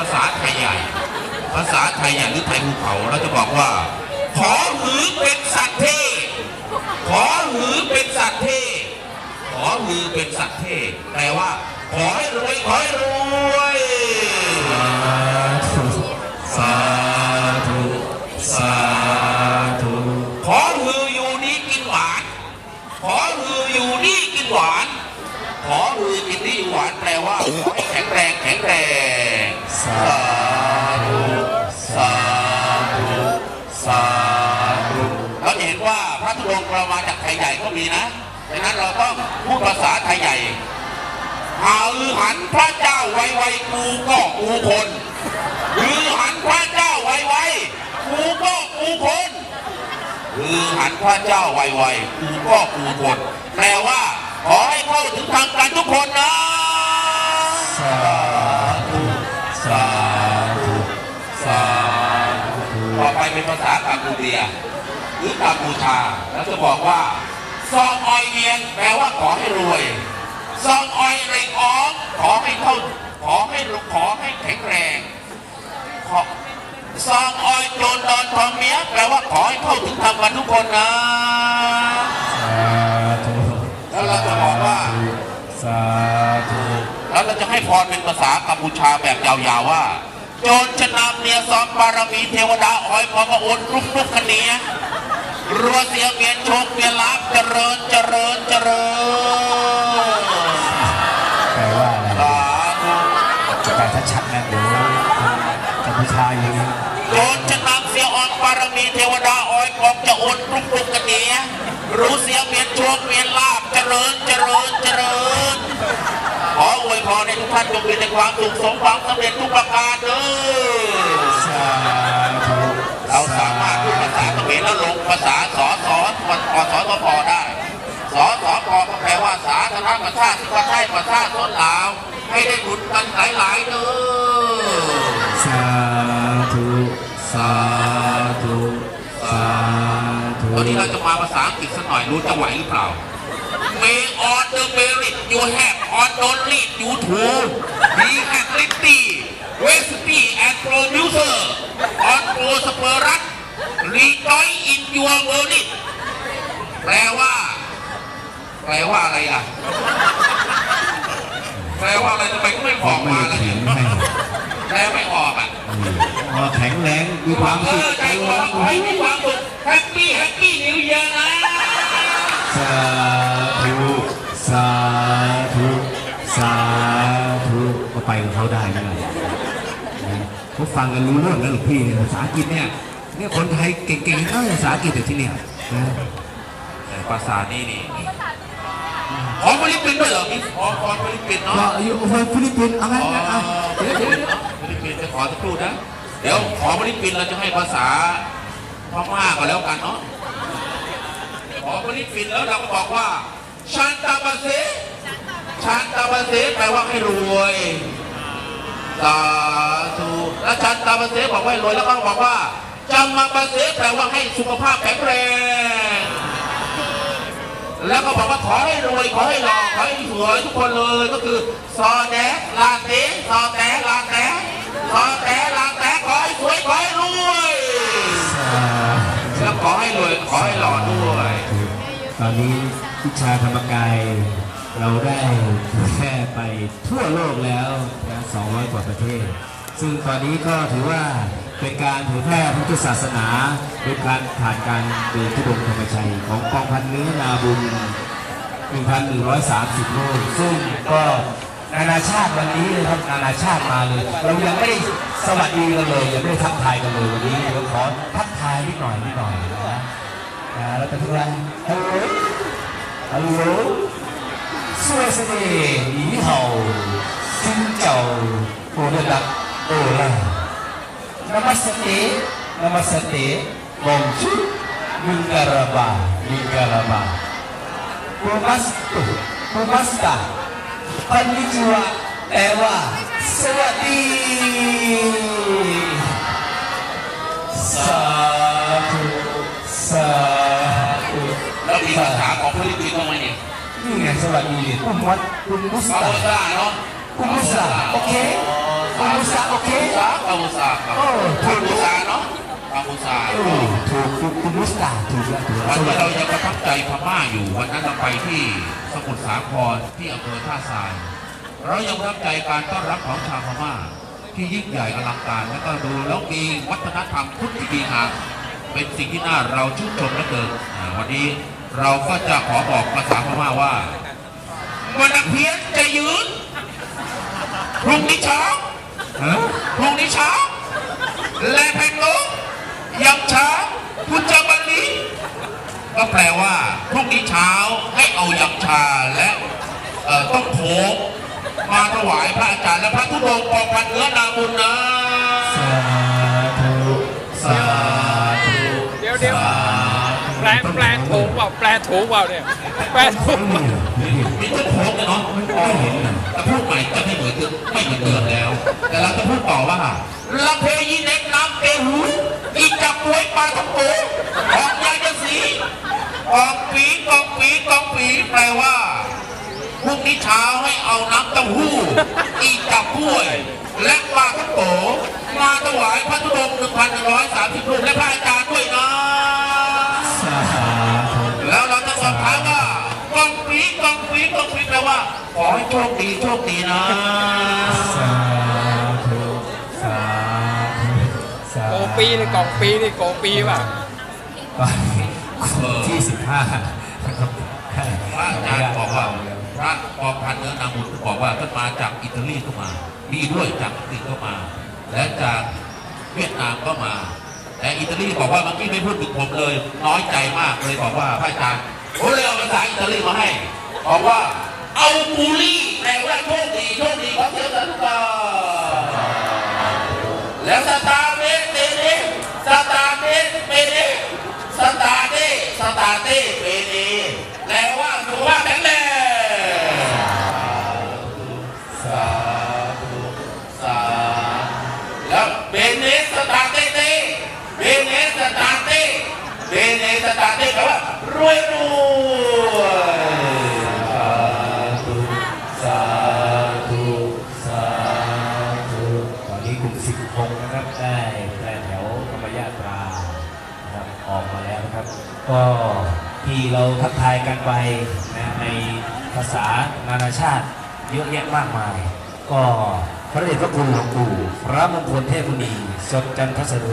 ภาษาไทยใหญ่ ภาษาไทยใหญ่หรือไทยภูเขาเราจะบอกว่า ขอหือเป็นสัตว์เทขอหือเป็นสัตว์เทขอหือเป็นสัตว์เทแปลว่า ขอให้รวยขอให้รวย มีนะดังนั้นเราต้องพูดภาษาไทยใหญ่หาอือหันพระเจ้าไวไวกูก็กูคนอือหันพระเจ้าไวไวกูก็กูคนอือหันพระเจ้าไวไวกูก็กูคนแปลว่าขอให้เข้าถึงทางการทุกคนนะสาธุสาธุสาธุต่อไปเป็นภาษากัมพูเดียหรือกัมพูชาแล้วจะบอกว่า ซองออยเวียนแปลว่าขอให้รวยซองออยเรงออมขอให้เข้าขอให้รขอให้แข็งแรงขอซองออยโจรดอนทองเมียแปลว่าขอให้เข้าถึงธรรมกันทุกคนนะสาธุแล้วเราจะบอกว่าสาธุแล้วเราจะให้พรเป็นภาษากัมพูชาแบบยาวๆว่า โจรชนะเนียซอมบารมีเทวดาอ้อยพอพระโอนรุกรุกคะเนีย รัวเสียงเมียนโชคเมียนลาบเจริญเจริญเจริญแปลว่าอะไรสาธุแปลชัดๆนะเดี๋ยวกัมพูชาอย่างนี้โจรชนะเสียอ่อนบารมีเทวดาอ้อยพอกจะโอนรุกรุกคะเนียรู้เสียงเมียนโชคเมียนลาบเจริญเจริญเจริญขออวยพรในทุกท่านจงมีแต่ความสุขสมหวังสำเร็จทุกประการเด้อ ขมรแล้วลงภาษาสอสอปสสปปได้สอสอปก็แปลว่าสาธารณประชาธิปไตยประชาชนลาวให้ได้หนุนกันหลายๆเด้อสาธุสาธุสาธุตอนนี้เราจะมาภาษาอังกฤษสักหน่อยรู้จะไหวหรือเปล่า May on the merit you have on don't lead you to be ability recipe and producer on prosperous rejoice in your merit แปลว่า แปลว่าอะไรอะ แปลว่าอะไรทำไมก็ไม่บผอมกไม่มาได้ล่ะเขีเนี่ยนให้แปลไม่ออกอะพอแข็งแรงมีความเอสุขอใจความขอให้มีความสุขแฮปปี้แฮปปี้นิวเยียร์นะสาธุสาธุสาธุก็ไปกับเขาได้ไหมล่ะนะเขาฟังกันรู้เรื่องแล้วหรือพี่เนี่ยภาษาอังกฤษเนี่ยเนี่ยคนไทยเก่งๆเออภาษาอังกฤษแต่ที่เนี่ยนะแต่ภาษานี่นี่ของฟิลิปปินส์ด้วยเหรอมีของของฟิลิปปินส์เนาะก็อยู่ฟิลิปปินส์เอาไหมอ๋อนะเอาเดี๋ยวเดี๋ยวเดี๋ยวฟิลิปปินส์จะขอสักครู่นะ เดี๋ยวขอฟิลิปปินส์เราจะให้ภาษาพม่าก็แล้วกันเนาะขอฟิลิปปินส์แล้วเราก็บอกว่าชันตาบาเซชันตาบาเซแปลว่าให้รวยสาธุแล้วชันตาบาเซบอกว่าให้รวยแล้วก็บอกว่า จำมาบาเซแปลว่าให้สุขภาพแข็งแรง แล้วก็บอกว่าขอให้รวยขอให้หล่อขอให้สวยทุกคนเลยก็คือซอแดลาเต้ซอแตลาแตซอแตลาแตขอให้สวยขอให้รวยแล้วขอให้รวยขอให้หล่อด้วย ตอนนี้วิชาธรรมกายเราได้เผยแพร่ไปทั่วโลกแล้วนะ200 กว่าประเทศ ซึ่งตอนนี้ก็ถือว่า เป็นการเผยแพร่พุทธศาสนาโดยการผ่านการเดินทุดงธรรมชัย ของกองพันเนื้อนาบุญ 1,130โลกซึ่งก็นานาชาติวันนี้นะครับ นานาชาติมาเลย เรายังไม่ได้สวัสดีกันเลย ยังไม่ได้ทักทายกันเลยวันนี้เราขอทักทายนิดหน่อยนิดหน่อยนะนะแล้วแต่ทุกท่านฮัลโหลฮัลโหลสวัสดีหนีเห่าซึ่งเจ้าโอเดดักโอเล่ เนาะคุณมุสตาโอเคอ๋อสกัมพูชาโอเคกัมพู ชากัมโอ้พูชาเนาะกัมพูชาโอ้ถูกถูกกัมพูชาถูกแล้วถูกวันแล้วที่เรายังประทับใจพม่าอยู่วันนั้นเราไปที่สมุทรสาครที่อำเภอท่าทราย เรายังประทับใจการต้อนรับของชาวพม่า ที่ยิ่งใหญ่อลังการและก็ดูแล้วมีวัฒนธรรมพุทธที่ดีงามเป็นสิ่งที่น่าเราชื่นชมเหลือเกินอ่าวันนี้เราก็จะขอบอกภาษาพม่าว่าวันนักเพียรจะยืนพรุ่งนี้เช้าฮะ พรุ่งนี้เช้าและแพงโลกยังเช้าคุณจะบันนี้ก็แปลว่าพรุ่งนี้เช้าให้เอายำชาและต้องโขมาถวายพระอาจารย์และพระทุดงค์ปองพันเนื้อนาบุญนะ ลแปลถูกเปล่าแปลถูกเปล่าเนี่ยแปลถูกเปล่ามีทุกโขงเลยเนาะไม่เห็นนะแต่พูดใหม่จะไม่เหมือนเดิมไม่เหมือนเดิมแล้ว แต่เราจะพูดต่อว่าลำเพยีเน็ตน้ำเปรูอีจับป่วยปลาทังโกออกยาจะสีออกปีกองปีกองปีแปลว่าพรุ่งนี้เช้าให้เอาน้ำเต้าหู้อีกจับกล้วยและปลาทังโกมาถวายพระธุดงค์1,130รูปและพระอาจารย์ด้วยนะ ปีกองปีกองปีแปลว่า ขอให้โชคดีโชคดีนะสาธุสาธุสาโกธุปีนี่กล่องปีนี่โกปีป่ะที่สิบห้าพระอาจารย์บอกว่าพระปองพันเนื้อนาบุญบอกว่าท่านมาจากอิตาลีก็มา มีด้วยจากอังกฤษก็มา และจากเวียดนามก็มา แต่อิตาลีบอกว่าเมื่อกี้ไม่พูดถึงผมเลย น้อยใจมากเลยบอกว่าพระอาจารย์ผมเลยเอาภาษาอิตาลีมาให้ บอกว่าเอาบูลี่แปลว่าโชคดีโชคดีขอเสียงสาธุการแล้วสตาร์เมสเตเนสตาร์เมสเปเนสตาร์เตสตาร์เตเปเนแปลว่าสุขภาแข็งแรงสาธุสาแล้วเบเนสตาร์เตเตเบเนสตาร์เตเบเนสตาร์เตแปลว่ารวยรวย ออกมาแล้วนะครับ ก็ที่เราทักทายกันไปนะในภาษานานาชาติเยอะแยะมากมาย ก็พระเดชพระคุณหลวงปู่พระมงคลเทพมุนีสดจันทสโร